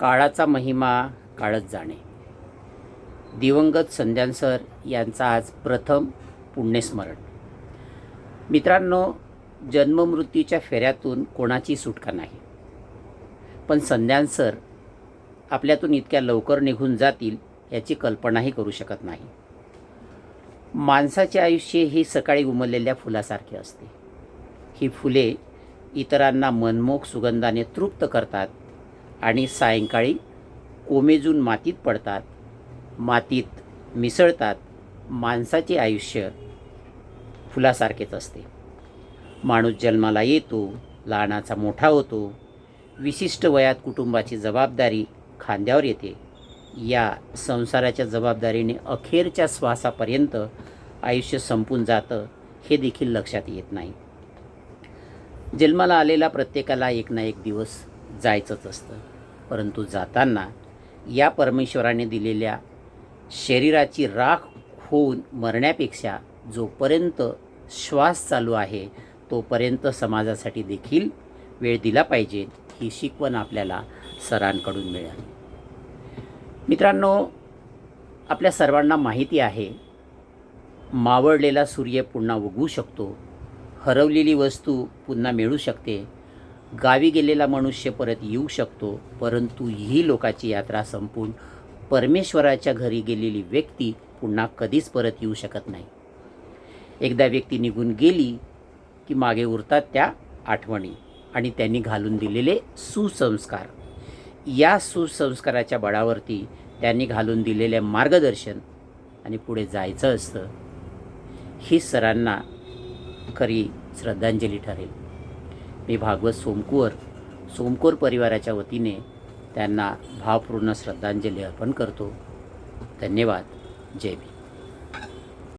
काळाचा महिमा काळच जाणे. दिवंगत संध्यान सर यांचा आज प्रथम पुण्यस्मरण. मित्रांनो जन्ममृत्यूच्या फेऱ्यातून कोणाची सुटका नाही. पण संध्यान सर आपल्यातून इतक्या लवकर निघून जातील याची कल्पनाही करू शकत नाही. माणसाचे आयुष्य ही सकाळी उमललेल्या फुलासारखे असते. ही फुले इतरांना मनमोक सुगंधाने तृप्त करतात आणि सायंकाळी कोमेजून मातीत पडतात. मातीत मिसळतात. माणसाचे आयुष्य फुलासारखेच असते. माणूस जन्माला येतो लहानाचा मोठा होतो. विशिष्ट वयात कुटुंबाची जबाबदारी खांद्यावर येते. या संसाराच्या जबाबदारीने अखेरच्या श्वासापर्यंत आयुष्य संपून जातं हे देखील लक्षात येत नाही. जन्माला आलेला प्रत्येकाला एक ना एक दिवस जायचंच असतं. परंतु जाताना या परमेश्वराने दिलेल्या शरीराची राख होऊन मरण्यापेक्षा जोपर्यंत श्वास चालू आहे तोपर्यंत समाजासाठी देखील वेळ दिला पाहिजे ही शिकवण आपल्याला सरांकडून मिळाली. मित्रांनो आपल्या सर्वांना माहिती आहे मावळलेला सूर्य पुन्हा उगवू शकतो हरवलेली वस्तू पुन्हा मिळू शकते गावी गेलेला मनुष्य परत येऊ शकतो परंतु ही लोकाची यात्रा संपून परमेश्वराच्या घरी गेलेली व्यक्ती पुन्हा कधीच परत येऊ शकत नाही. एकदा व्यक्ती निघून गेली की मागे उरतात त्या आठवणी आणि त्यांनी घालून दिलेले सुसंस्कार. या सुसंस्काराच्या बळावरती त्यांनी घालून दिलेले मार्गदर्शन आणि पुढे जायचं असतं ही सरांना खरी श्रद्धांजली ठरेल. मी भागवत सोमकुवर सोमकोर परिवाराच्या वतीने त्यांना भावपूर्ण श्रद्धांजली अर्पण करतो. धन्यवाद. जय भी